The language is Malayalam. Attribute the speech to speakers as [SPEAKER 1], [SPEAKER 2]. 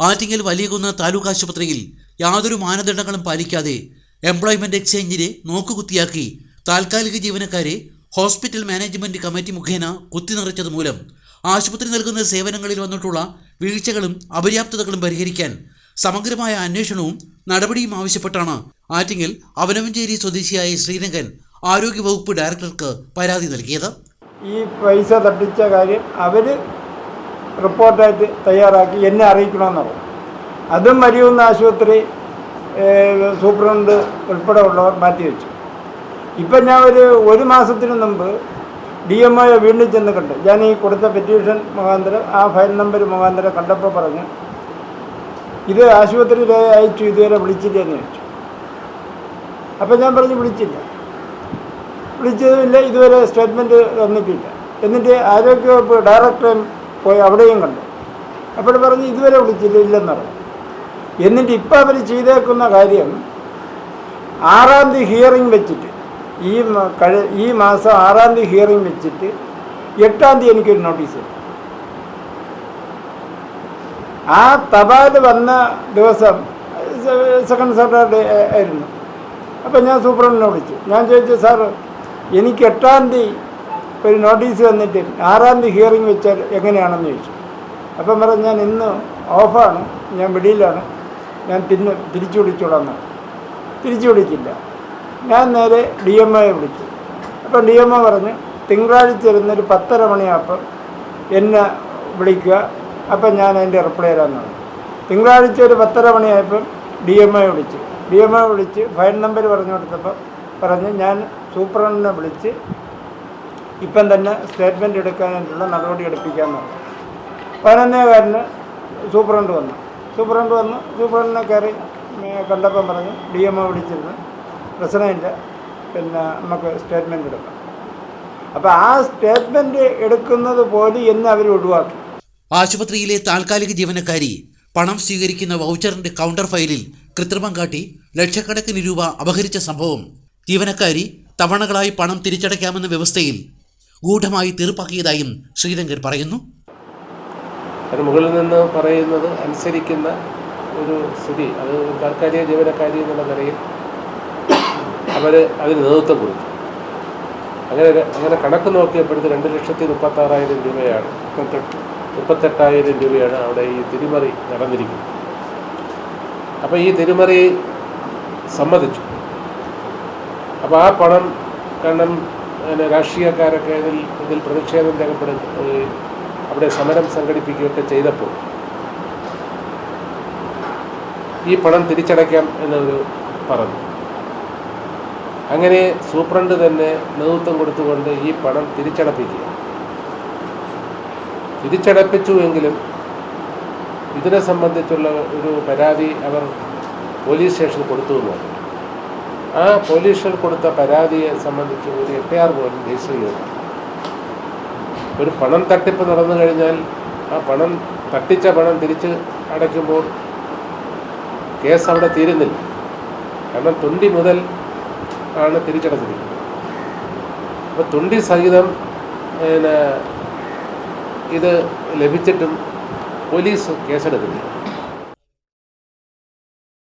[SPEAKER 1] ആറ്റിങ്ങൽ വലിയകുന്ന് താലൂക്ക് ആശുപത്രിയിൽ യാതൊരു മാനദണ്ഡങ്ങളും പാലിക്കാതെ എംപ്ലോയ്മെന്റ് എക്സ്ചേഞ്ചിനെ നോക്കുകുത്തിയാക്കി താൽക്കാലിക ജീവനക്കാരെ ഹോസ്പിറ്റൽ മാനേജ്മെന്റ് കമ്മിറ്റി മുഖേന കുത്തി നിറച്ചത് മൂലം ആശുപത്രി നൽകുന്ന സേവനങ്ങളിൽ വന്നിട്ടുള്ള വീഴ്ചകളും അപര്യാപ്തതകളും പരിഹരിക്കാൻ സമഗ്രമായ അന്വേഷണവും നടപടിയും ആവശ്യപ്പെട്ടാണ് ആറ്റിങ്ങൽ അവനവഞ്ചേരി സ്വദേശിയായ ശ്രീരംഗൻ ആരോഗ്യവകുപ്പ് ഡയറക്ടർക്ക് പരാതി നൽകിയത്.
[SPEAKER 2] ഈ പൈസ തട്ടിച്ച കാര്യം അവർ റിപ്പോർട്ടായിട്ട് തയ്യാറാക്കി എന്നെ അറിയിക്കണമെന്ന് പറഞ്ഞു അതും മരിയുന്ന ആശുപത്രി സൂപ്രണ്ട് ഉൾപ്പെടെ ഉള്ളവർ മാറ്റിവെച്ചു ഇപ്പം ഞാൻ ഒരു ഒരു മാസത്തിന് മുമ്പ് ഡി എം ഒയെ വീണ്ടും ചെന്ന് കണ്ട്. ഞാൻ ഈ കൊടുത്ത പെറ്റീഷൻ മുഖാന്തരം ആ ഫയൽ നമ്പർ മുഖാന്തരം കണ്ടപ്പോൾ പറഞ്ഞു ഇത് ആശുപത്രിയിൽ അയച്ചു ഇതുവരെ വിളിച്ചില്ല? എന്ന് ചോദിച്ചു. അപ്പം ഞാൻ പറഞ്ഞു വിളിച്ചില്ല. വിളിച്ചതുമില്ല ഇതുവരെ സ്റ്റേറ്റ്മെന്റ് തന്നിട്ടില്ല. എന്നിട്ട് ആരോഗ്യവകുപ്പ് ഡയറക്ടറെ പോയി അവിടെയും കണ്ടു. അപ്പോൾ പറഞ്ഞ് ഇതുവരെ വിളിച്ചില്ല ഇല്ലെന്ന് പറഞ്ഞു എന്നിട്ട് ഇപ്പം അവർ ചെയ്തേക്കുന്ന കാര്യം ആറാം തീയതി ഹിയറിംഗ് വെച്ചിട്ട് ഈ ഈ മാസം ആറാം തീയതി ഹിയറിംഗ് വെച്ചിട്ട് എട്ടാം തീയതി എനിക്കൊരു നോട്ടീസ് കിട്ടും ആ തപാൽ വന്ന ദിവസം സെക്കൻഡ് സാറ്റർഡേ ആയിരുന്നു. അപ്പം ഞാൻ സൂപ്രണ്ടിനെ വിളിച്ചു. ഞാൻ ചോദിച്ചു സാർ എനിക്ക് എട്ടാം തീയതി ഒരു നോട്ടീസ് വന്നിട്ട് ആറാം തീയതി ഹിയറിംഗ് വെച്ചാൽ എങ്ങനെയാണെന്ന് ചോദിച്ചു. അപ്പം പറഞ്ഞു ഞാൻ ഇന്ന് ഓഫാണ് ഞാൻ വെളിയിലാണ്. ഞാൻ തിന്ന് തിരിച്ചു വിളിച്ചോളാം. തിരിച്ചു വിളിച്ചില്ല. ഞാൻ നേരെ ഡി എം ഒയെ വിളിച്ചു. അപ്പം ഡി എം ഒ പറഞ്ഞു തിങ്കളാഴ്ച ഇരുന്നൊരു പത്തര മണിയാപ്പം എന്നെ വിളിക്കുക. അപ്പം ഞാൻ അതിന്റെ റിപ്ലൈ തരാമെന്ന് പറഞ്ഞു. തിങ്കളാഴ്ച ഒരു പത്തര മണിയായപ്പം ഡി എം ഒയെ വിളിച്ചു. ഡി എം ഒ വിളിച്ച് ഫയൽ നമ്പർ പറഞ്ഞു കൊടുത്തപ്പോൾ പറഞ്ഞ് ഞാൻ സൂപ്രണ്ടിനെ വിളിച്ച് ഇപ്പം തന്നെ സ്റ്റേറ്റ്മെന്റ് എടുക്കാനായിട്ടുള്ള നടപടി എടുപ്പിക്കാമെന്ന് പതിനൊന്നേകാരന് സൂപ്രണ്ട് വന്നു. സൂപ്രണ്ട് വന്നു. സൂപ്രണ്ടിനെ കയറി കണ്ടപ്പം പറഞ്ഞു ഡി എം ഒ വിളിച്ചിരുന്നു. പ്രശ്നമില്ല. പിന്നെ നമുക്ക് സ്റ്റേറ്റ്മെന്റ് എടുക്കാം. അപ്പോൾ ആ സ്റ്റേറ്റ്മെന്റ് എടുക്കുന്നത് പോലും എന്ന് അവർ ഒഴിവാക്കി.
[SPEAKER 1] ആശുപത്രിയിലെ താൽക്കാലിക ജീവനക്കാരി പണം സ്വീകരിക്കുന്ന വൗച്ചറിന്റെ കൗണ്ടർ ഫയലിൽ കൃത്രിമം കാട്ടി ലക്ഷക്കണക്കിന് രൂപ അപഹരിച്ച സംഭവം. ജീവനക്കാരി തവണകളായി പണം തിരിച്ചടയ്ക്കാമെന്ന വ്യവസ്ഥയിൽ ഗൂഢമായി തീർപ്പാക്കിയതായും ശ്രീരംഗൻ പറയുന്നു.
[SPEAKER 3] മുകളിൽ നിന്ന് പറയുന്നത് അനുസരിക്കുന്ന ഒരു സ്ഥിതി. അത് താൽക്കാലിക ജീവനക്കാരി എന്നുള്ള നിലയിൽ അവർ അതിന് നേതൃത്വം കൊടുത്തു. അങ്ങനെ അങ്ങനെ കണക്ക് നോക്കിയപ്പോഴത്തെ രണ്ട് ലക്ഷത്തി മുപ്പത്താറായിരം രൂപയാണ്. മുപ്പത്തെട്ടായിരം രൂപയാണ് അവിടെ ഈ തിരിമറി നടന്നിരിക്കുന്നത്. അപ്പോൾ ഈ തിരിമറി സമ്മതിച്ചു. അപ്പോൾ ആ പണം കാരണം പിന്നെ രാഷ്ട്രീയക്കാരൊക്കെ ഇതിൽ ഇതിൽ പ്രതിഷേധം രേഖപ്പെടുത്തുകയും അവിടെ സമരം സംഘടിപ്പിക്കുകയൊക്കെ ചെയ്തപ്പോൾ ഈ പണം തിരിച്ചടയ്ക്കാം എന്നവർ പറഞ്ഞു. അങ്ങനെ സൂപ്രണ്ട് തന്നെ നേതൃത്വം കൊടുത്തുകൊണ്ട് ഈ പണം തിരിച്ചടപ്പിക്കുക. തിരിച്ചടപ്പിച്ചു എങ്കിലും ഇതിനെ സംബന്ധിച്ചുള്ള ഒരു പരാതി അവർ പോലീസ് സ്റ്റേഷനിൽ കൊടുത്തു എന്ന് പറഞ്ഞു ആ പോലീസിൽ കൊടുത്ത പരാതിയെ സംബന്ധിച്ച് ഒരു എഫ് ഐ ആർ പോലും രജിസ്റ്റർ ചെയ്തു ഒരു പണം തട്ടിപ്പ് നടന്നു കഴിഞ്ഞാൽ ആ പണം തട്ടിച്ച പണം തിരിച്ച് അടയ്ക്കുമ്പോൾ കേസ് അവിടെ തീരുന്നില്ല. കാരണം തുണ്ടി മുതൽ ആണ് തിരിച്ചടച്ചിരിക്കുന്നത്. അപ്പോൾ തുണ്ടി സഹിതം പിന്നെ ഇത് ലഭിച്ചിട്ടും പോലീസ് കേസെടുക്കുന്നില്ല.